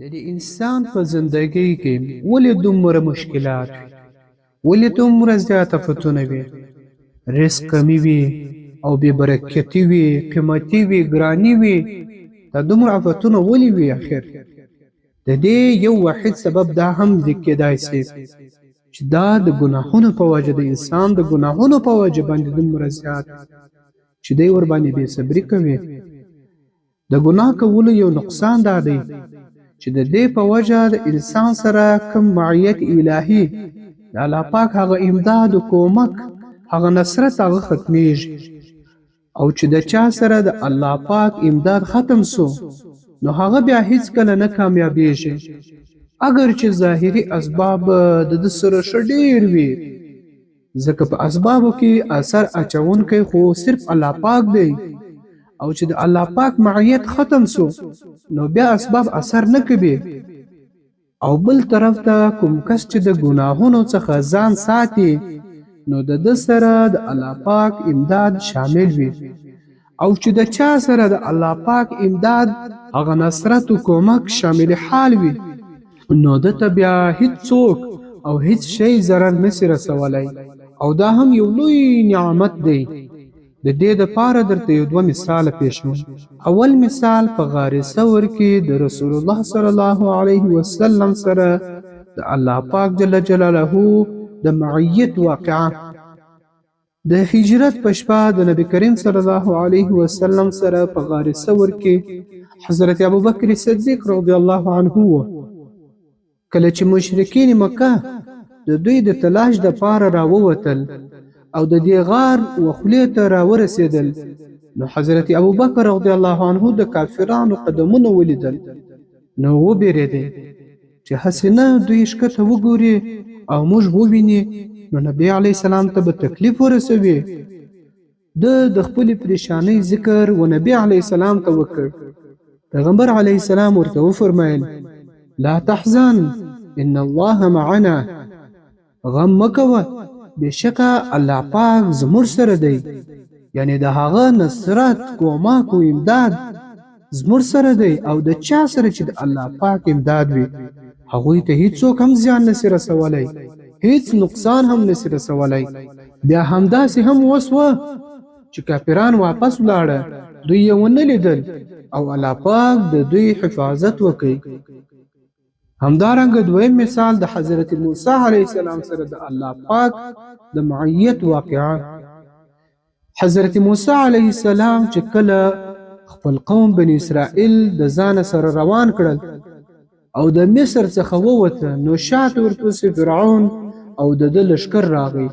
د دې انسان په زندګۍ کې ولې دومره مشکلات ولې دومره زیات آفتونه وي رزق کمی وي او بې برکتي وي قیمتي وي ګرانی وي دا دومره آفتونه ولې وي اخر د دې یو واحد سبب دا هم ذکر کېدای شي چې دا د ګناهونو په وجه د انسان د ګناهونو په وجه باندې دومره زیات چې دی ور باندې بې صبري کوي د ګناه کولو یو نقصان دا دی چې د دې په وجه د انسان سره کم معیت الهي د الله پاک هغه امداد او کومک هغه نصرت هغه ختمیږي او چې د چا سره د الله پاک امداد ختم سو نو هغه بیا هیڅ کله نه کامیابیږي اگر چې ظاهري اسباب د سره شډیر وي ځکه په اسبابو کې اثر اچونکی خو صرف الله پاک دی او چې د الله پاک معیت ختم سو نو بیا اسباب اثر نه کوي. او بل طرف ته کوم کس چې د ګناهونو څخه ځان ساتي نو د د سره د الله پاک امداد شامل وي. او چې د چا سره د الله پاک امداد هغه نصرت او کومک شامل حال وي. نو د بیا هیڅ څوک او هیڅ شی ضرر نسی رسولای او دا هم یو لوی نعمت دی د دې د پاره درته یو دوه مثال پېښوم اول مثال په غار ثور کې د رسول الله صلی الله علیه وسلم سره د الله پاک جل جلاله د معیت واقعه. د هجرت په شپه د نبی کریم صلی الله علیه وسلم سره په غار ثور کې حضرت ابوبکر صدیق رضی الله عنه کله چې مشرکین مکه د دوی د تلاش د پاره راووتل او د دې غار وخلې ته راورسېدل نو حضرت ابوبکر رضی الله عنه د کافرانو قدمونه ولیدل. نو وبېرېدې. چې حسنه دوی شکته وګوري او موږ وویني نو نبی علی سلام ته به تکلیف ورسوي. د د خپل پریشانی ذکر و نبی علی سلام ته وکړ. پیغمبر علی سلام ورته وفرمایل لا تحزن ان الله معنا. غم مکوه بشکه الله پاک زموږ سره دی. یعنی د هغه نصرت کومک او امداد زموږ سره دی او د چا سره چې د الله پاک امداد وي هغه ته هیڅوک هم زیان نسی رسولای هیڅ نقصان هم نسی رسولای بیا همداسې هم وسوه چې کافران واپس ولاړه دوی یې ونه لیدل او الله پاک د دوی حفاظت وکړي همدارنګه دویم مثال د حضرت موسی علیه السلام سره د الله پاک د معیت واقعا حضرت موسی علیه السلام چې کله خپل قوم بن اسرائیل د ځان سره روان کړل او د مصر څخه ووته نو شاته ورپسې فرعون او د د لشکر راغی.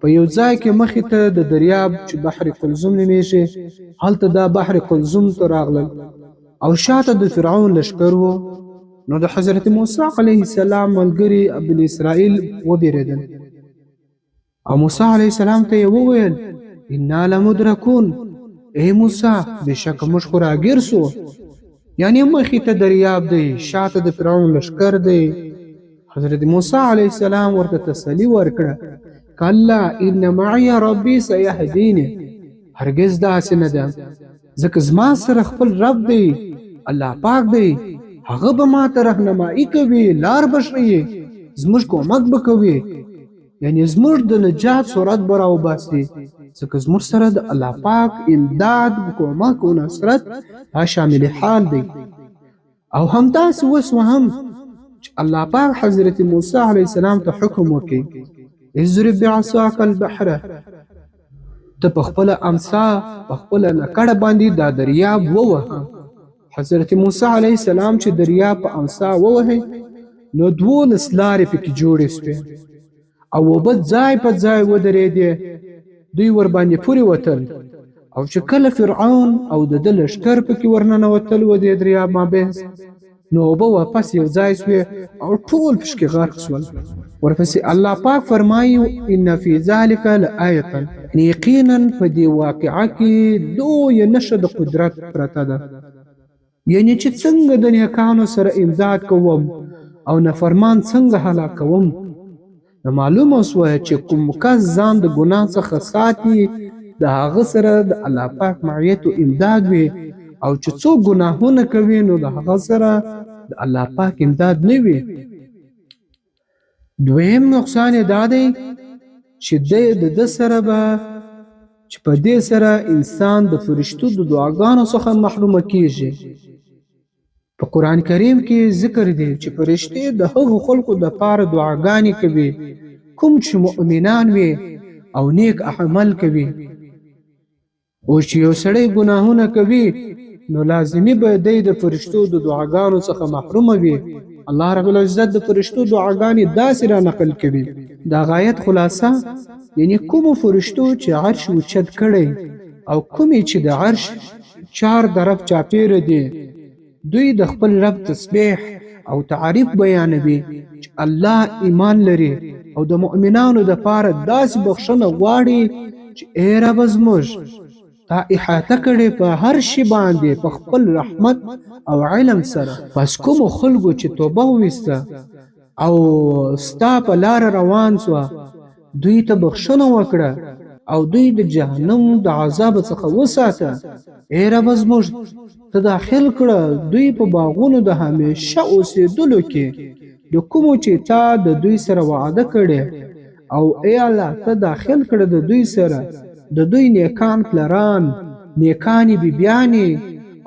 په یو ځای کې مخې ته د دریاب چې بحر قلزم نومیږي هلته دا بحر قلزم ته راغلل. او شاته د فرعون لشکر وو نو د حضرت موسی علیه السلام ملګری ابن اسرائیل وبېرېدل. أو موسی علیه السلام ته وویل أنا لمدرکون. اے موسی بشک خو راګیر سو. یعنی مخې ته دریاب دی شاته د فرعون لشکر دی. حضرت موسی علیه السلام ورته تسلی ورکړه کلا ان معي ربي سيهديني. هرگز داسې نه ده ځکه زما سره خپل رب دی الله پاک دی. هغه به ما ته راهنمایي کوي لار بشري زموږ کومک به کوي. یعنی زموږ د نجات صورت به راوباسي. ځکه زموږ سره د الله پاک امداد کومک او نصرت ها شامل حال دی. او همداسې وسو هم چې الله پاک حضرت موسی علیه السلام ته حکم وکړي اضرب بعصاك البحر. ته په خپل امسا په خپل نکړه باندې دا دریاب ووهه حضرت موسی علیه السلام چې دریاب په امسا ووهه نو دولس لارې پکې جوړې شوې. او وبد ځای په ځای ودرېدې دوی ور باندې پوري وتل. او چې کله فرعون او د لشکر پکې ورننه وتل و د دریاب مابه نو وبه واپس یو ځای شوې او ټول پشکې غرق شول. ورپسې الله پاک فرمایي ان فی ذلک لآیه یقینا په دې واقعه کې دوی نشه د قدرت پرته ده یعنی چې څنګه د نیکانو سره امداد کوم او نفرمان څنګه هلاکوم نو معلومه شوه چې کوم کس ځان د ګناه څخه ساتي د هغه سره د الله پاک معیت او امداد وي او چې څوک ګناهونه کوي نو د هغه سره د الله پاک امداد نه وي. دویم نقصان دا دی چې د د سره به چې په دې سره انسان د فرشتو د دعاګانو څخه محرومه کیږي. په قران کریم کې ذکر دی چې فرشتي د هغو خلکو د پاره دعاګانې کوي کوم چې مؤمنان وي او نیک عمل کوي. او چې یو سړی ګناهونه کوي نو لازمی به د فرشتو د دعاګانو څخه محروم وي. الله رب العزت د فرشتو دعاګانې داسې را نقل کوي. دا غایت خلاصه یعنی کوم فرشتو چې عرش اوچت کړي او کومې چې د عرش چار طرف چاپیره دي دوی د خپل رب تسبیح او تعریف بیانوي چې الله ایمان لري او د مؤمنانو د پاره داسې بخښنه غواړي چې اے رب زموږ تا احاطه کړي په هر شی باندې په خپل رحمت او علم سره پس کوم خلکو چې توبه وسته او ستا په لار روان سو دوی ته بخښنه وکړه او دوی د جهنم د عذاب څخه وساته. اے رب زموږ ته داخل کړه دوی په باغونو د همیشه اوسېدلو کې د کومو چې تا د دوی سره وعده کړي او ای الله ته داخل کړه د دوی سره د دوی نیکان پلران نیکانی بیبیانی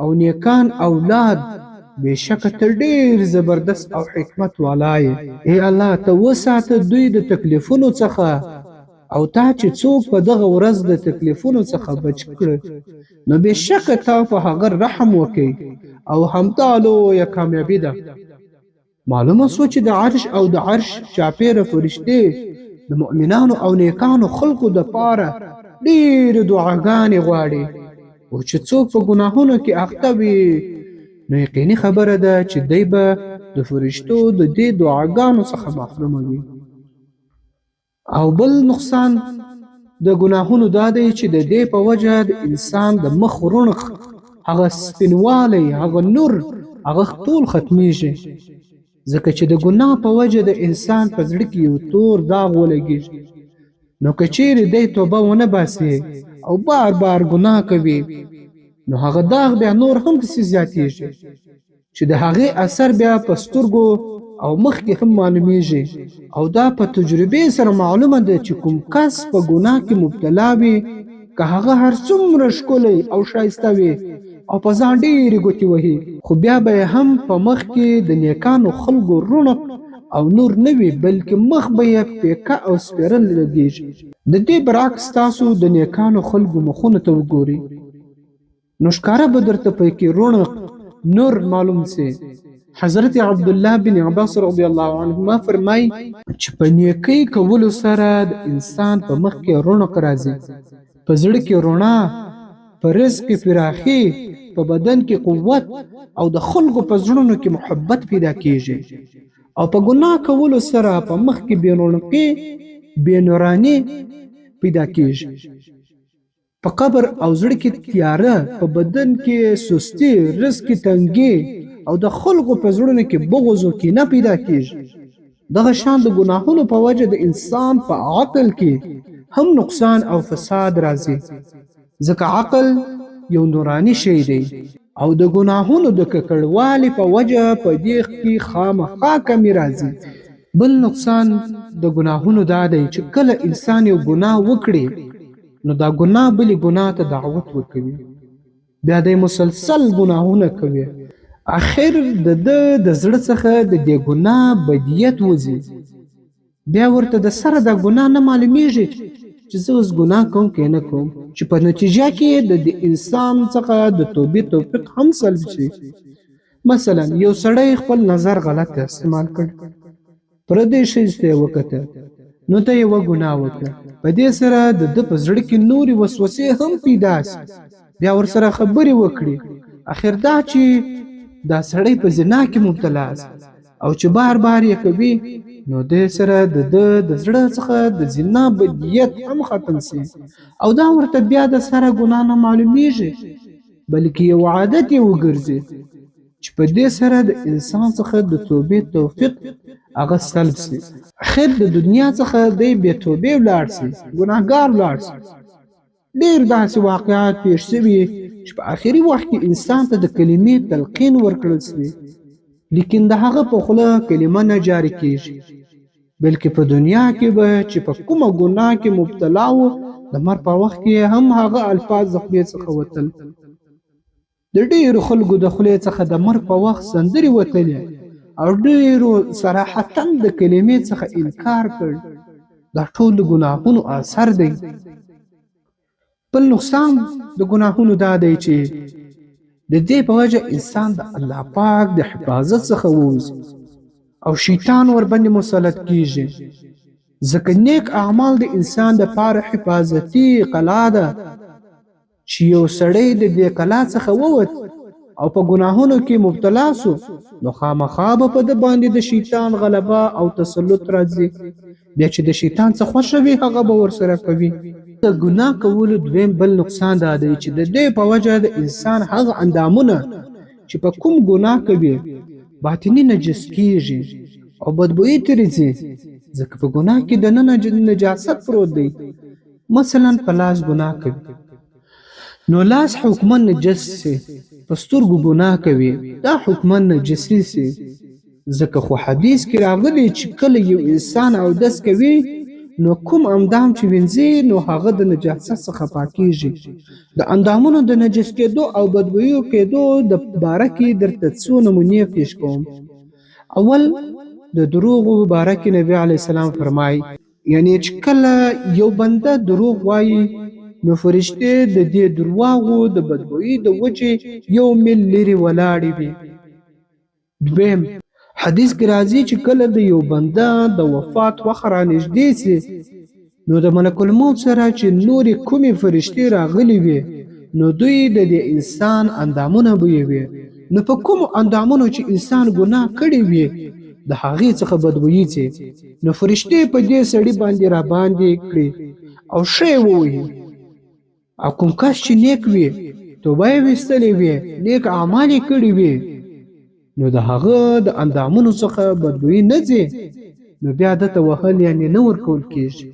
او نیکان اولاد بشک ته ډیر زبردست او حکمت والای ای الله ته وساته دوی د تکلیفونو څخه. او تا چې څوک په دغه ورځ د تکلیفونو څخه بچ کړ نو بشک تا په هغه رحم وکي. او همدا لو یا کامیابی ده. معلومه سو چې د عرش او د عرش چاپیره فرشته د مؤمنانو او نیکانو خلقو د پاره ډیر دعاګانې غواړي. او چې څوک په ګناهونو کې اخته وي نو یقیني خبره ده چې دی به د فرشتو د دې دعاګانو څخه محروم وي. او بل نقصان د ګناهونو دا دی چې د دې په وجه د انسان د مخ رونق هغه سپینوالی هغه نور هغه ټول ختمیږي ځکه چې د ګناه په وجه د انسان په زړه کې یو تور داغ ولګیږي نو کچېرې دی توبه ونه باسي او بار بار ګناه کوي نو هغه داغ بیا نور هم کسي زیاتیږي چې د هغې اثر بیا په سترګو او مخ کې هم معلومیږي او دا په تجربه سره معلومه ده چې کوم کس په ګناه کې مبتلا وي که هغه هر څومره ښکلی او ښایسته وي او په ځان ډېرې ګوتې وهي خو بیا به هم په مخ کې د نیکانو خلکو رونق او نور نه وي بلکې مخ به یې پیکه او سپیرل لګیږي د دې برعکس تاسو د نیکانو خلکو مخونو ته وګورئ نو ښکاره به درته پکې رونق نور معلوم سي. حضرت عبد الله بن عباس رضی الله عنهما فرمای چې په نیکی کولو سره د انسان په مخ کې رونق راځي. په زړه کې رونا په رزق کې فراخي په بدن کې قوت او د خلکو په زړونو کې محبت پیدا کیږي. او په ګناه کولو سره په مخ کې بینورنقي بینورانی پیدا کیږي په قبر او زړه کې تیاره په بدن کې سستی رزق کې تنګي او د خلکو په زړونو کې بغض او کینه پیدا کیږي. دغه شان د ګناهونو په وجه د انسان په عقل کې هم نقصان او فساد راځي. ځکه عقل یو نورانی شی دی او د ګناهونو د ککړوالي په وجه په دې کې خامخا کمی راځي. بل نقصان د ګناهونو دا دی چې کله انسان یو ګناه وکړي نو دا ګناه بلې ګناه ته دعوت ورکوي. بیا د مسلسل ګناهونه کوي. اخر د د زړه څخه د دې ګناه بدیت وځي. بیا ورته د سره د ګناه نه معلومیږي چې زه اوس ګناه کوم کې نه کوم. چې په نتیجه کې د انسان څخه د توبې توفیق هم سلب شي. مثلا یو سړی خپل نظر غلط استعمال کړ. پر دې شي ته وکړه نو ته یو ګناه وکړه. په دې سره د د په زړه کې نوري وسوسې هم پیدا شي. بیا ور سره خبرې وکړي. اخر دا چې دا سړی په زنا کې مبتلا او چې بار بار یې کوي نو د سره د د زړه څخه د زنا بدیت هم ختم سي او دا ورته بیا د سره ګنا نه معلومیږي بلکې یو عادت یې وګرځي. چې په دې سره د انسان څخه د توبې توفیق هغه سلب سي اخر د دنیا څخه د بې توبې ولاړ سي ګناهګار ولاړ سي ډیر داسې واقعات پیښ شوي چې په آخري وخت کې انسان ته د کلمې تلقین ورکړل شوی لیکن د هغه په خوله کلمه نه جاری کیږي. بلکې په دنیا کې به چې په کومه ګناه کې مبتلا و د مر په وخت کې هم هغه الفاظ د خولې څخه وتل. د ډیرو خلکو د خولې څخه د مر په وخت سندري وتلې او ډیرو صراحتا د کلمې څخه انکار کړ. دا ټول ګناهونو اثر دی. بل نقصان د ګناهونو دا دی چې د دې په وجه انسان د الله پاک د حفاظت څخه ووځي او شیطان ور باندې مسلط کیږي. ځکه نیک اعمال د انسان د پاره حفاظتي قلا ده چې یو سړی د دې قلا څخه ووت او په ګناهونو کې مبتلا سو نو خامخا په د باندې د شیطان غلبه او تسلط راځي. بیا چې د شیطان څخه خوشوي هغه به ورسره کوي. د ګناه کولو دویم بل نقصان دا دی چې د دې په وجه د انسان هغه اندامونه چې په کوم ګناه کوي باطنی نجس کیږي او بدبوئی ترځي ځکه په ګناه کې د نن نجاست پروت دی. مثلا په لاس ګناه کوي. نو لاس حکمن نجس سي په سترګو ګناه کوي دا حکمن نجسی سي. ځکه خو حدیث کې راغلی چې کله یو انسان او دس کوي نو کوم اندام چې وینځي نو هغه د نجاست څخه پاکیږي. د اندامونو د نجس کېدو او بدبویو کېدو د باره کې درته څو نمونې پیش کوم. اول د دروغو باره کې نبی علی السلام فرمای یعنی چې کله یو بنده دروغ وایي نو فرشته د دې درواغو د بدبویي د وجه یو مل لري ولاړې وي دویم حدیث کې راځي چې کله د یو بنده د وفات وخت را نږدې سي نو د ملک الموت سره چې نورې کومې فرشتې راغلي وي نو دوی د دې انسان اندامونه بویوي. نو په کوم اندامونو چې انسان ګناه کړی وي د هغې څخه بدبویي سي نو فرشتې په دې سړي باندې را باندې کړي او شی ووهي او کوم کس چې نیک وي توبه یې ویستلې وي نیک اعمال یې کړي وي نو د هغه د اندامونو څخه بدبویي نه ځي. نو بیا دته وهل یعنی نه ورکول کیږي